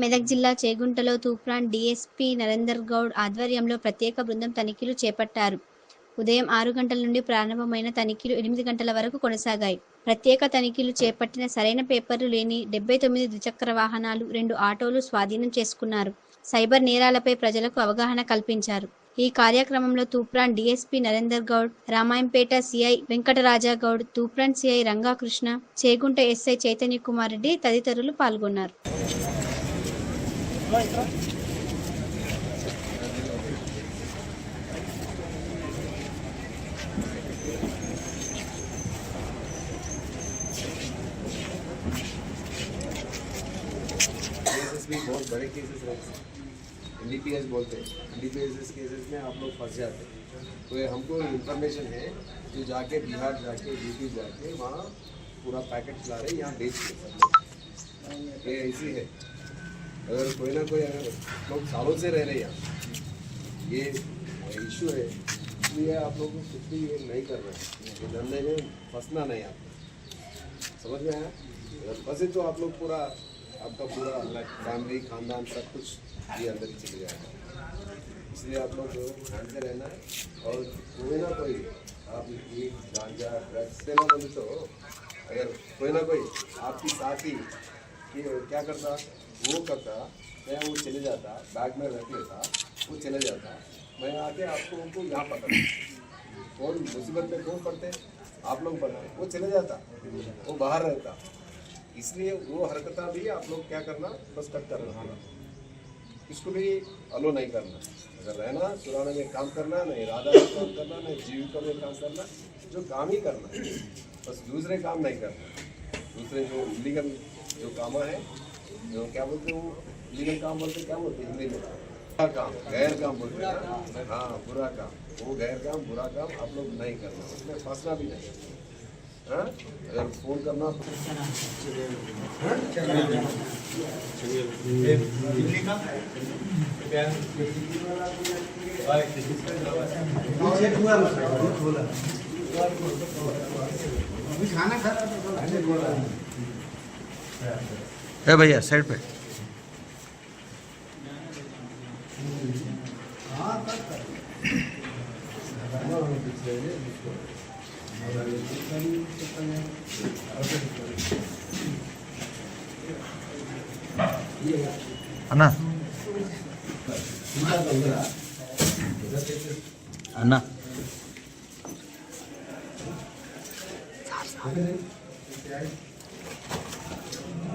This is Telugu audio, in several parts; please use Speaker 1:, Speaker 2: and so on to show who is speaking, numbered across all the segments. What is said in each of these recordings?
Speaker 1: మెదక్ జిల్లా చేగుంటలో తూప్రాన్ డిఎస్పి నరేందర్ గౌడ్ ఆధ్వర్యంలో ప్రత్యేక బృందం తనిఖీలు చేపట్టారు. ఉదయం ఆరు గంటల నుండి ప్రారంభమైన తనిఖీలు ఎనిమిది గంటల వరకు కొనసాగాయి. ప్రత్యేక తనిఖీలు చేపట్టిన సరైన పేపర్లు లేని డెబ్బై తొమ్మిది ద్విచక్ర వాహనాలు రెండు ఆటోలు స్వాధీనం చేసుకున్నారు. సైబర్ నేరాలపై ప్రజలకు అవగాహన కల్పించారు. ఈ కార్యక్రమంలో Toopran DSP Narender Goud Ramayampet CI Venkataraja Goud Toopran CI Rangakrishna Chegunta SI Chaitanya Kumar Reddy తదితరులు పాల్గొన్నారు.
Speaker 2: बहुत बड़े केसेस रहते हैं एन बोलते हैं। एन केसेस में आप लोग फंस जाते हैं। तो ये हमको इन्फॉर्मेशन है जो जाके बिहार जाके यूपी जाके वहाँ पूरा पैकेट ला रहे यहाँ बेच के। ये ऐसी है। अगर कोई ना कोई, अगर लोग सालों से रह रहे हैं यहाँ ये इशू है। इसलिए आप लोग को ये नहीं करना है। ये धंधे में फंसना नहीं आप समझ में आया? अगर फंसे तो आप लोग पूरा, आपका पूरा फैमिली खानदान सब कुछ ये अंदर ही चले जाएगा। इसलिए आप लोग ध्यान से रहना है और कोई ना कोई, आप ये गांजा ड्रग्स देना बोले तो अगर कोई ना कोई आपकी साथी ये क्या करता? वो करता, मैं वो चले जाता बैग में रख लेता, वो चले जाता। मैं आके आपको उनको यहाँ पकड़ कौन मुसीबत में कौन पड़ते? आप लोग पड़ते वो चले जाता, वो बाहर रहता। इसलिए वो हरकता भी आप लोग क्या करना? बस कट करना इसको भी अलो नहीं करना। अगर रहना, चुराने में काम करना, नहीं इरादा में काम करना, नहीं जीविका में काम करना, जो काम ही करना। बस दूसरे काम नहीं करना। दूसरे जो इलीगल जो काम है जो क्या बोलते हैं वो इलीगल काम बोलते क्या बोलते हैं हिंदी में? बुरा काम गैर काम बोलते हैं हाँ बुरा काम। वो गैर काम बुरा काम आप लोग नहीं करना। उसमें फंसना भी नहीं। हाँ? अगर फ़ोन करना
Speaker 3: ए भैया साइड पे అన్నా అన్నా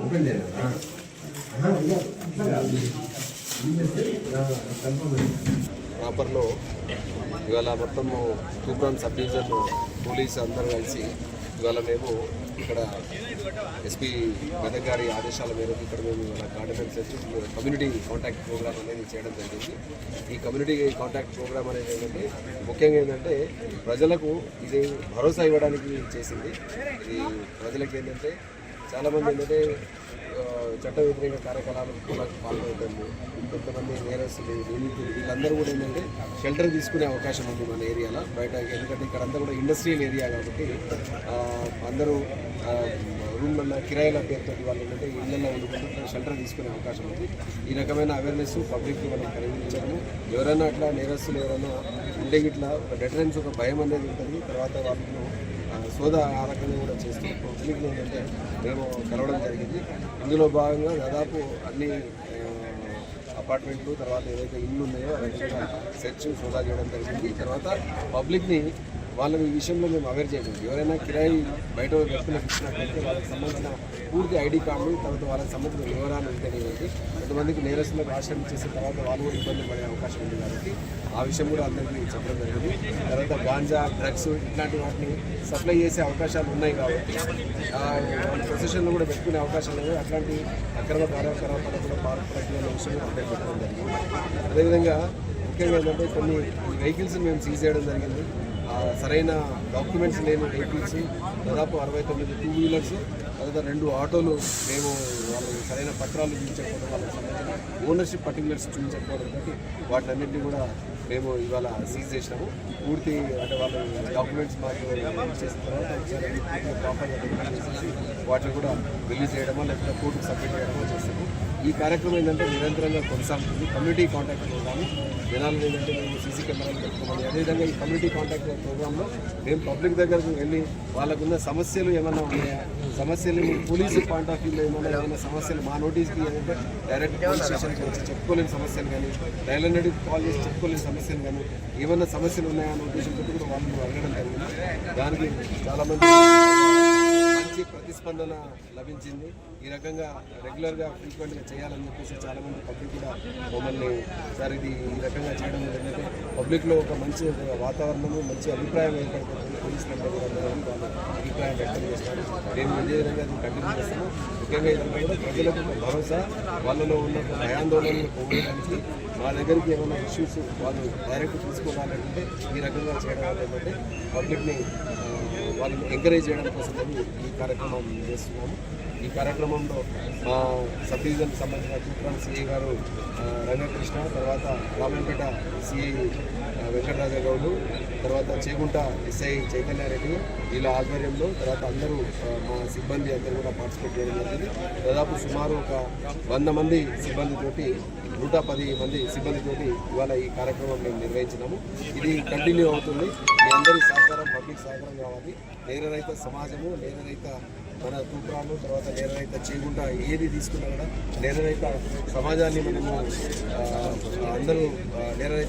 Speaker 2: ఓపెన్ చేయలేదా? ఇవాళ మొత్తం తూప్రాన్ సబ్ డివిజన్ పోలీస్ అందరూ కలిసి ఇవాళ మేము ఇక్కడ ఎస్పీ మెదక్ గారి ఆదేశాల మేరకు ఇక్కడ మేము ఇవాళ garden search community contact program అనేది చేయడం జరిగింది. ఈ కమ్యూనిటీ కాంటాక్ట్ ప్రోగ్రామ్ అనేది ఏంటంటే ముఖ్యంగా ఏంటంటే ప్రజలకు ఇది భరోసా ఇవ్వడానికి చేసింది. ఇది ప్రజలకు ఏంటంటే చాలామంది ఏంటంటే చట్ట వ్యతిరేక కార్యకలాపాలకు పాల్గొనడం కొంతమంది నేరస్తులు నిందితులు వీళ్ళందరూ కూడా ఏంటంటే షెల్టర్ తీసుకునే అవకాశం ఉంది మన ఏరియాలో బయట ఎందుకంటే ఇక్కడ అంతా కూడా ఇండస్ట్రియల్ ఏరియా కాబట్టి అందరూ రూమ్లలో కిరాయిల పేరుతో వాళ్ళు ఏంటంటే ఇళ్ళల్లో ఉండుకుంటూ షెల్టర్ తీసుకునే అవకాశం ఉంది. ఈ రకమైన అవేర్నెస్ పబ్లిక్ మనం కలిగించడము. ఎవరైనా అట్లా నేరస్తులు ఎవరైనా ఉండే ఇట్లా ఒక డెటరెన్స్ ఒక భయం అనేది ఉంటుంది. తర్వాత వాళ్ళు సోద ఆ రకంగా కూడా చేస్తూ పబ్లిక్ ఏంటంటే మేము కలవడం జరిగింది. ఇందులో భాగంగా దాదాపు అన్ని అపార్ట్మెంట్లు తర్వాత ఏదైతే ఇల్లు ఉన్నాయో అవన్నీ కూడా సెర్చ్ సోదా చేయడం జరిగింది. తర్వాత పబ్లిక్ని వాళ్ళ ఈ విషయంలో మేము అవేర్ చేయడం ఎవరైనా కిరాయి బయట వ్యక్తులకు ఇచ్చినట్లయితే వాళ్ళకి సంబంధించిన పూర్తి ఐడి కార్డు తర్వాత వాళ్ళకి సంబంధించిన వివరాలు తెలియదు కొంతమందికి నేరస్తులకు ఆశ్రయం చేసిన తర్వాత వాళ్ళు కూడా ఇబ్బంది పడే అవకాశం ఉంది కాబట్టి ఆ విషయం కూడా అందరికీ చెప్పడం జరిగింది. తర్వాత గాంజా డ్రగ్స్ ఇట్లాంటి వాటిని సప్లై చేసే అవకాశాలు ఉన్నాయి కాబట్టి వాళ్ళ ప్రొసెషన్లో కూడా పెట్టుకునే అవకాశం లేదు. అట్లాంటి అక్రమ కార్యకలాపాలు కూడా పాల్పడడం విషయం అందరికీ పెట్టడం జరిగింది. అదేవిధంగా ముఖ్యంగా ఏంటంటే కొన్ని వెహికల్స్ మేము సీజ్ చేయడం జరిగింది. సరైన డాక్యుమెంట్స్ లేని వెహికల్స్ దాదాపు అరవై తొమ్మిది టూ వీలర్స్ తర్వాత రెండు ఆటోలు మేము వాళ్ళకి సరైన పత్రాలు చూపించకపోవడం వాళ్ళకి సంబంధించిన ఓనర్షిప్ పర్టికులర్స్ చూపించకపోవడం బట్టి వాటిలన్నింటినీ కూడా మేము ఇవాళ సీజ్ చేసినాము. పూర్తి అంటే వాళ్ళ డాక్యుమెంట్స్ మాకు చేసిన తర్వాత ఒకసారి ప్రాపర్గా వాటిని కూడా రిలీజ్ చేయడమో లేకపోతే కోర్టుకు సబ్మిట్ చేయడమో చేస్తాము ఈ కార్యక్రమం ఏంటంటే నిరంతరంగా కొనసాగుతుంది. కమ్యూనిటీ కాంటాక్ట్ ప్రోగ్రామ్ జనాలు ఏంటంటే మేము సీసీ కెమెరాలు పెట్టుకోవాలి. అదేవిధంగా ఈ కమ్యూనిటీ కాంటాక్ట్ ప్రోగ్రాంలో మేము పబ్లిక్ దగ్గరకు వెళ్ళి వాళ్ళకున్న సమస్యలు ఏమైనా ఉన్నాయా? సమస్యలు పోలీసు పాయింట్ ఆఫ్ వ్యూలో ఏమైనా ఏమైనా సమస్యలు మా నోటీస్కి ఏంటంటే డైరెక్ట్ పోలీస్ స్టేషన్కి వచ్చి చెప్పుకోలేని సమస్యలు కానీ రైల్వే నడికి కాల్ చేసి చెప్పుకోలేని సమస్యలు కానీ ఏమైనా సమస్యలు ఉన్నాయా? అనే ఉద్దేశంతో కూడా వాళ్ళు అడగడం జరిగింది. దానికి చాలామంది మంచి ప్రతిస్పందన లభించింది. ఈ రకంగా రెగ్యులర్గా ఫ్రీక్వెంట్గా చేయాలని చెప్పేసి చాలామంది పబ్లిక్ కూడా మమ్మల్ని సార్ ఇది ఈ రకంగా చేయడం ఏంటంటే పబ్లిక్లో ఒక మంచి వాతావరణము మంచి అభిప్రాయం ఏర్పడుతుంది. పోలీసులంతా కూడా అభిప్రాయం వ్యక్తం చేస్తారు. మేము ఇదే విధంగా అది కంటిన్యూ చేస్తాము ముఖ్యంగా ఇదంతా ప్రజలకు భరోసా వాళ్ళలో ఉన్న భయాందోళనలు పోగొట్టడానికి మా దగ్గరికి ఏమైనా ఇష్యూస్ వాళ్ళు డైరెక్ట్ తీసుకోవాలంటే ఈ రకంగా చేయడం వల్ల ఏంటంటే పబ్లిక్ని వాళ్ళని ఎంకరేజ్ చేయడం కోసం ఈ కార్యక్రమం చేస్తున్నాము. ఈ కార్యక్రమంలో మా సబ్ డివిజన్కి సంబంధించిన తూప్రాన్ సిఐ గారు రంగకృష్ణ తర్వాత రామంపేట సిఐ వెంకటరాజ గౌడు తర్వాత చేగుంట ఎస్ఐ చైతన్యారెడ్డి వీళ్ళ ఆధ్వర్యంలో తర్వాత అందరూ మా సిబ్బంది అందరూ కూడా పార్టిసిపేట్ చేయడం జరిగింది. దాదాపు సుమారు ఒక వంద మంది సిబ్బందితోటి నూట పది మంది సిబ్బందితోటి ఇవాళ ఈ కార్యక్రమం మేము నిర్వహించినాము. ఇది కంటిన్యూ అవుతుంది. మీ అందరి సహకారం పబ్లిక్ సహకారం కావాలి. నేరరైత సమాజము నేరరైత మన తూప్రాలు తర్వాత నేరరైత చేయకుండా ఏది తీసుకున్నా కూడా నేరరైత సమాజాన్ని మనము అందరూ ఆ, నేరరైత